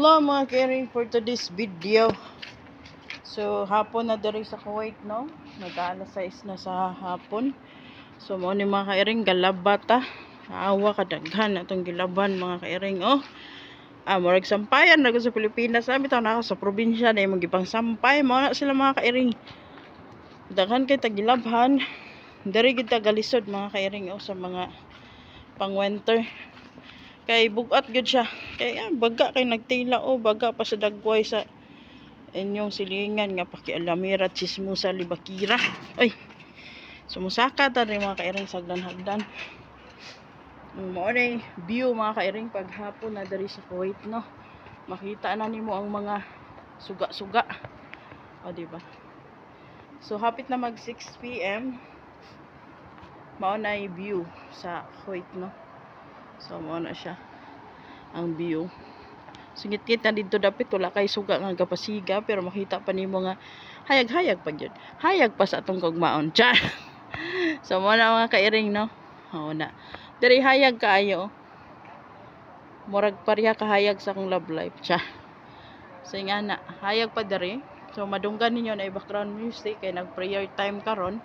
Hello mga caring for today's video. So hapon na diri sa Kuwait no. Nag-alas 6 na sa hapon. So mo ni mga kairing galabata. Awa kadaghan atong gilaban mga kairing oh. Ah, murag sampayan na sa Pilipinas. Sabi taon ako sa probinsya na yung gipang sampay. Mo na sila mga kairing. Daghan kay tagilabhan. Dari kita galisod mga kairing oh sa mga pang winter kay bugat gud siya. Kay ah, baga kay nagtila o baga pa sa dagway sa inyong silingan nga pakialamira chismosa libakira. Ay sumusaka ta rin mga kairing sagdan hagdan mo rin view mga kairing paghapon na dari sa Kuwait no? Makita na nimo ang mga suga-suga. O di ba? So hapit na mag 6 pm mao na view sa Kuwait no So, mo na siya. Ang view. Sungit-kit na dito dapit. Wala kay suga nga kapasiga. Pero makita pa nimo nga hayag-hayag pa yun. Hayag pa sa atong kagmaon. Char! so, mo na mga kairing, no? Oo na. Dari hayag kaayo. Murag parya kahayag sa akong love life. Char! So, nga na. Hayag pa dari. So, madunggan ninyo na background music. Kay nag-prayer time karon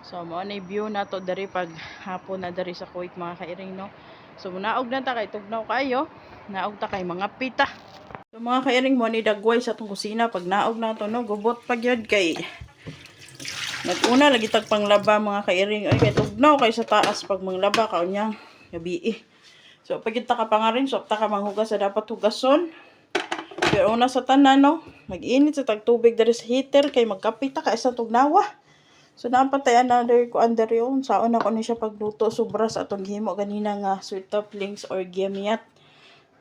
So, mo na view na to dari pag hapon na dari sa Kuwait mga kairing, no? So, naog na ta kay tugnaw kayo. Naog ta kay mga pita. So, mga kairing mo ni sa tong kusina. Pag naog na to, no? Gubot pag yun kay Naguna lagi tag panglaba mga kairing. Ay, kay tugnaw kay sa taas pag manglaba kaunyang gabi eh. So, pag kita ka pa so, ta ka manghugas sa dapat hugason. Pero una sa tanan, no? Mag-init sa tagtubig dari sa heater kay magkapita ka isang tugnawa. So napatay another ko under yun. Saon ako ni siya pagluto sobra sa atong gihimo ganina nga sweet toppings or gamiat.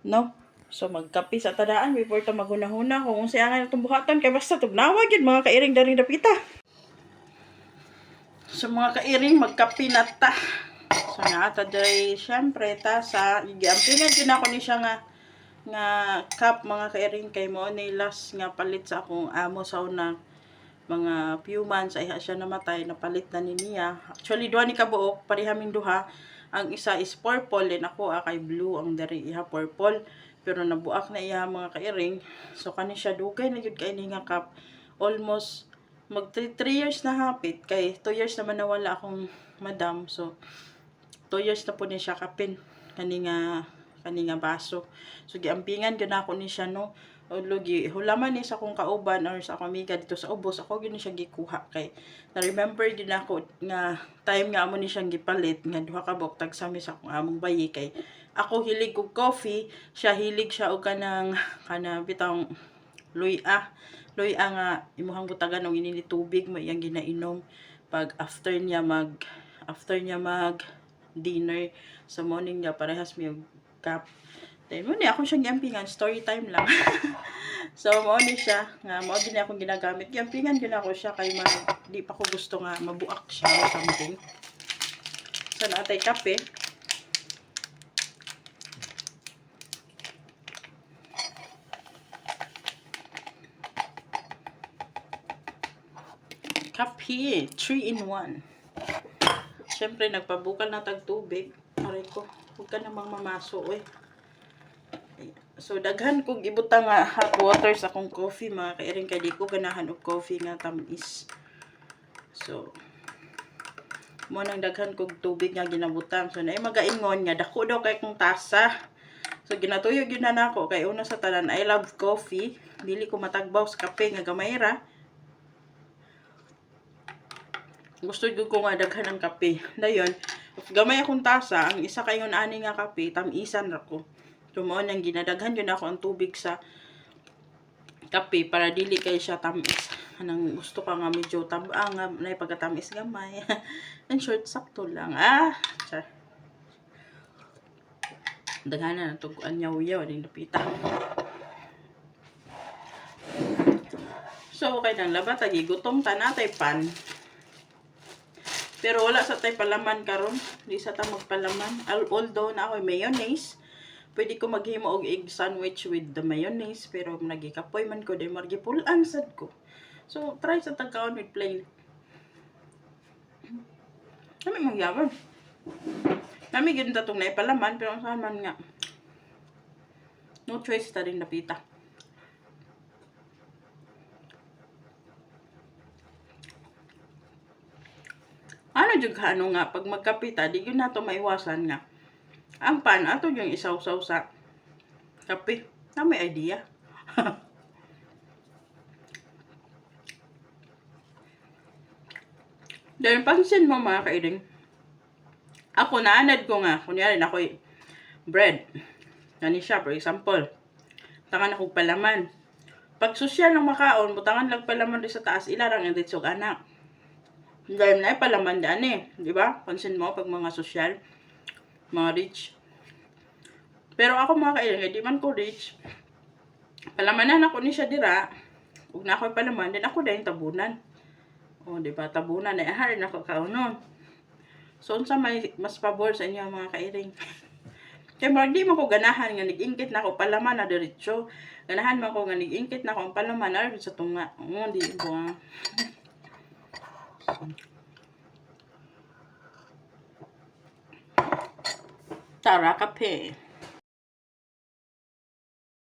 No? So magkapi sa tadaan before ta magunahuna kung unsa ang atong buhaton kay basta tugnawa gyud mga kairing dari dapita. So mga kairing magkapi na ta. So naata diri syempre ta sa giampingan din ako ni siya nga nga cup mga kairing kay mo ni last nga palit sa akong amo sa una mga few months ay siya namatay napalit na ni niya actually duha ni kabuok parihaming duha. Ang isa is purple and ako ah, blue ang dari iha purple. Pero nabuak na iya mga kairing so kani siya dugay na gyud kay ni nga cup almost mag 3 years na hapit kay 2 years naman nawala akong madam. So 2 years na po ni siya kapin. Kani nga kani nga baso. So giampingan gyud ako ni siya no o lugi hulaman ni sa akong kauban or sa akong dito sa ubos. Ako gyud siya gikuha. Kay na remember gyud ako nga time nga amo ni siyang gipalit nga duha ka buok tag sami sa akong among bayi. Kay ako hilig og coffee. Siya hilig siya og kanang kana bitang luya. Luya nga imuhang butagan og inini tubig mo iyang ginainom. Pag after niya mag after niya mag dinner sa morning niya parehas og cup Then, mo ni ako siyang yampingan, story time lang. so, mo ni siya, nga mo din akong ginagamit. Yampingan din ako siya kay man, di pa ko gusto nga mabuak siya or something. So, naatay kape. Kape, 3 in 1. Siyempre, nagpabukal na tag tubig. Aray ko, huwag ka namang mamaso, eh. So daghan kog ibutang nga hot water sa akong coffee mga kairing kay di ko ganahan og coffee nga tamis. So mo nang daghan kog tubig nga ginabutang. So naay magaingon nga dako daw kay kong tasa. So ginatuyog yun na nako kay una sa tanan I love coffee. Dili ko matagbaw sa kape nga gamay ra. Gusto ko nga daghan ng kape. Dayon, gamay akong tasa, ang isa kayon ani nga kape, tamisan ra ko. Tumoon ang ginadaghan yun ako ang tubig sa kape para dili kay siya tamis. Anang gusto ka nga medyo tam ah, nga na pagkatamis gamay. ang short sakto lang. Ah, char. Daghan na tuguan niya uyaw din napita. So, okay nang laba tagi gutom ta natay pan. Pero wala sa tay palaman karon, di sa ta magpalaman. Al- Although na ako mayonnaise, pwede ko maghimo og egg sandwich with the mayonnaise pero nagikapoy man ko day margipulan sad ko so try sa tagkaon with plain kami mong yaman kami gid tatong naipalaman pero ang saan man nga No choice ta rin napita. Ano jud ano nga pag magkapita di yun nato maiwasan nga. Ang pan ato yung isaw-saw sa kape. Na may idea. Dahil pansin mo mga kairing, ako naanad ko nga, kunyari na ako'y bread. Gani siya, for example. Tangan ako palaman. Pag sosyal ng makaon, butangan lang palaman rin sa taas, ilarang yung ritsog anak. Dahil na palaman daan eh. Di ba? Pansin mo, pag mga sosyal, mga rich. Pero ako mga kailang, di man ko rich. Palamanan ako ni siya dira. Huwag na ako palaman, din ako dahil tabunan. O, di ba? Tabunan na. Ahari na ako kaunon. So, unsa may mas pabor sa inyo mga kairing? Kaya marag di man ko ganahan nga nag-ingkit na ako palaman na diretso. Ganahan man ko nga nag-ingkit na ako ang palaman na sa tunga. O, di ba? Tara, kape.